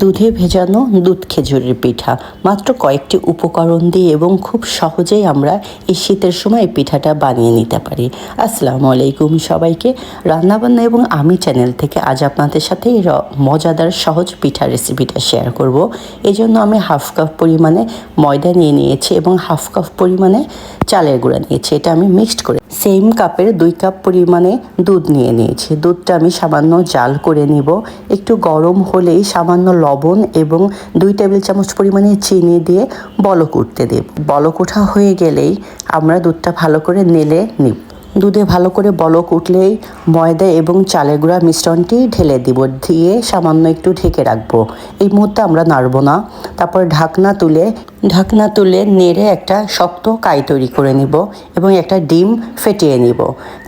দুধে ভেজানো দুধ খেজুরের পিঠা। মাত্র কয়েকটি উপকরণ দিয়ে এবং খুব সহজেই আমরা এই শীতের সময় পিঠাটা বানিয়ে নিতে পারি। আসসালামু আলাইকুম সবাইকে। রান্নাবান্না এবং আমি চ্যানেল থেকে আজ আপনাদের সাথে মজাদার সহজ পিঠা রেসিপিটা শেয়ার করব। এই জন্য আমি হাফ কাপ পরিমাণে ময়দা নিয়ে নিয়েছি এবং হাফ কাপ পরিমাণে চালের গুঁড়া নিয়েছি। এটা আমি মিক্সড করে সেম কাপের দুই কাপ পরিমাণে দুধ নিয়ে নিয়েছি। দুধটা আমি সামান্য জাল করে নিব। একটু গরম হলেই সামান্য লবণ এবং দুই টেবিল চামচ পরিমাণে চিনি দিয়ে বলক উঠতে দেব। বলক ওঠা হয়ে গেলেই আমরা দুধটা ভালো করে নেলে নিব। দুধে ভালো করে বলক উঠলেই ময়দা এবং চালের গুঁড়া মিশ্রণটি ঢেলে দিব। দিয়ে সামান্য একটু ঢেকে রাখব। এই মুহূর্তে আমরা নাড়বো না। তারপর ঢাকনা তুলে ঢাকনা তুলে নেড়ে একটা শক্ত কাই তৈরি করে নিব এবং একটা ডিম ফেটিয়ে নিব।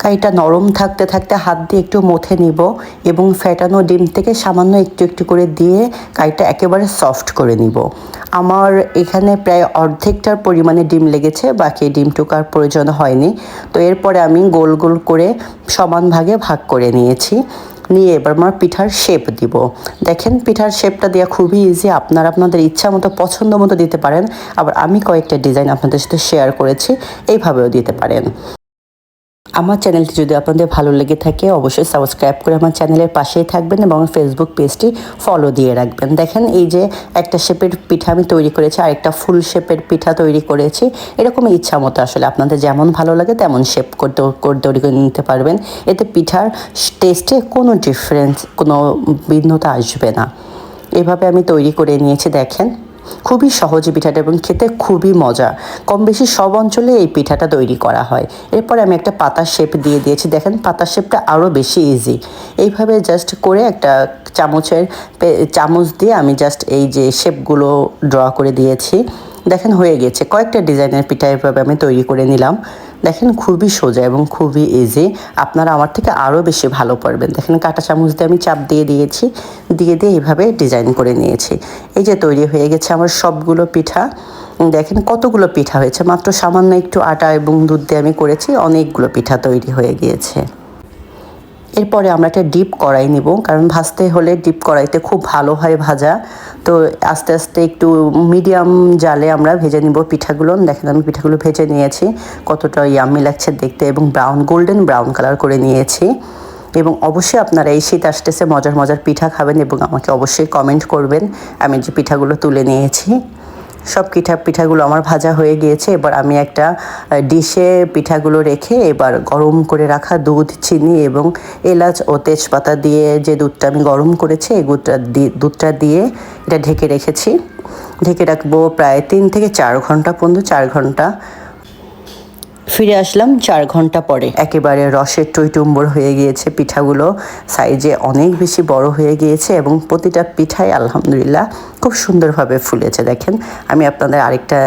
কাইটা নরম থাকতে থাকতে হাত দিয়ে একটু মথে নিব এবং ফেটানো ডিম থেকে সামান্য একটু একটু করে দিয়ে কাইটা একেবারে সফট করে নিব। আমার এখানে প্রায় অর্ধেকটার পরিমাণে ডিম লেগেছে, বাকি ডিমটুকু আর প্রয়োজন হয়নি। তো এরপরে আমি গোল গোল করে সমান ভাগে ভাগ করে নিয়েছি। নিয়ে এবার আমার পিঠার শেপ দিব। দেখেন, পিঠার শেপটা দেওয়া খুবই ইজি আপনারা আপনাদের ইচ্ছা মতো, পছন্দ মতো দিতে পারেন। আবার আমি কয়েকটা ডিজাইন আপনাদের সাথে শেয়ার করেছি। এইভাবেও দিতে পারেন। আমার চ্যানেলটি যদি আপনাদের ভালো লেগে থাকে, অবশ্যই সাবস্ক্রাইব করে আমার চ্যানেলের পাশেই থাকবেন এবং ফেসবুক পেজটি ফলো দিয়ে রাখবেন। দেখেন, এই যে একটা শেপের পিঠা আমি তৈরি করেছি আর একটা ফুল শেপের পিঠা তৈরি করেছি। এরকম ইচ্ছা মতো আসলে আপনাদের যেমন ভালো লাগে, তেমন শেপ করতে করে তৈরি করে নিতে পারবেন। এতে পিঠার টেস্টে কোনো ডিফারেন্স কোনো ভিন্নতা আসবে না। এভাবে আমি তৈরি করে নিয়েছি, দেখেন। খুবই সহজ পিঠাটা এবং খেতে খুবই মজা। কম বেশি সব অঞ্চলে এই পিঠাটা তৈরি করা হয়। এরপর আমি একটা পাতার শেপ দিয়ে দিয়েছি। দেখেন, পাতার শেপটা আরও বেশি ইজি এইভাবে জাস্ট করে একটা চামচের চামচ দিয়ে আমি জাস্ট এই যে শেপগুলো ড্র করে দিয়েছি। দেখেন, হয়ে গেছে। কয়েকটা ডিজাইনের পিঠা এভাবে আমি তৈরি করে নিলাম। দেখেন খুবই সোজা এবং খুবই ইজি আপনারা আমার থেকে আরও বেশি ভালো পারবেন দেখেন কাঁটা চামচ দিয়ে আমি চাপ দিয়ে দিয়েছি, দিয়ে দিয়ে এইভাবে ডিজাইন করে নিয়েছি। এই যে তৈরি হয়ে গেছে আমার সবগুলো পিঠা। দেখেন কতগুলো পিঠা হয়েছে, মাত্র সামান্য একটু আটা এবং দুধ দিয়ে আমি করেছি, অনেকগুলো পিঠা তৈরি হয়ে গিয়েছে। এরপরে আমরা একটা ডিপ কড়াই নিব, কারণ ভাজতে হলে ডিপ কড়াইতে খুব ভালো হয় ভাজা। তো আস্তে আস্তে একটু মিডিয়াম জালে আমরা ভেজে নিব পিঠাগুলো। দেখেন আমি পিঠাগুলো ভেজে নিয়েছি, কতটা ইয়াম্মি লাগছে দেখতে এবং ব্রাউন গোল্ডেন ব্রাউন কালার করে নিয়েছি। এবং অবশ্যই আপনারা এই শীত আসতেছে মজার মজার পিঠা খাবেন এবং আমাকে অবশ্যই কমেন্ট করবেন। আমি যে পিঠাগুলো তুলে নিয়েছি। সব পিঠা পিঠাগুলো আমার ভাজা হয়ে গিয়েছে। এবার আমি একটা ডিশে পিঠাগুলো রেখে এবার গরম করে রাখা দুধ, চিনি এবং এলাচ ও তেজপাতা দিয়ে যে দুধটা আমি গরম করেছি, এই দুধটা দুধটা দিয়ে এটা ঢেকে রেখেছি। ঢেকে রাখব প্রায় তিন থেকে চার ঘণ্টা পর্যন্ত, চার ঘণ্টা ফিরে আসলাম চার ঘণ্টা পরে। একেবারে রসের টইটুম্বর হয়ে গিয়েছে পিঠাগুলো। সাইজে অনেক বেশি বড় হয়ে গিয়েছে এবং প্রতিটা পিঠাই আলহামদুলিল্লাহ খুব সুন্দরভাবে ফুলেছে। দেখেন আমি আপনাদের আরেকটা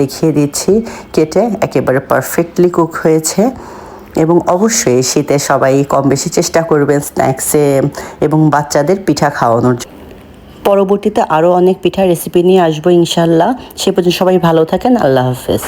দেখিয়ে দিচ্ছি। কেটে একেবারে পারফেক্টলি কুক হয়েছে এবং অবশ্যই শীতে সবাই কম বেশি চেষ্টা করবেন স্ন্যাক্সে এবং বাচ্চাদের পিঠা খাওয়ানোর জন্য। পরবর্তীতে আরও অনেক পিঠা রেসিপি নিয়ে আসব ইনশাল্লাহ। সে পর্যন্ত সবাই ভালো থাকেন। আল্লাহ হাফেজ।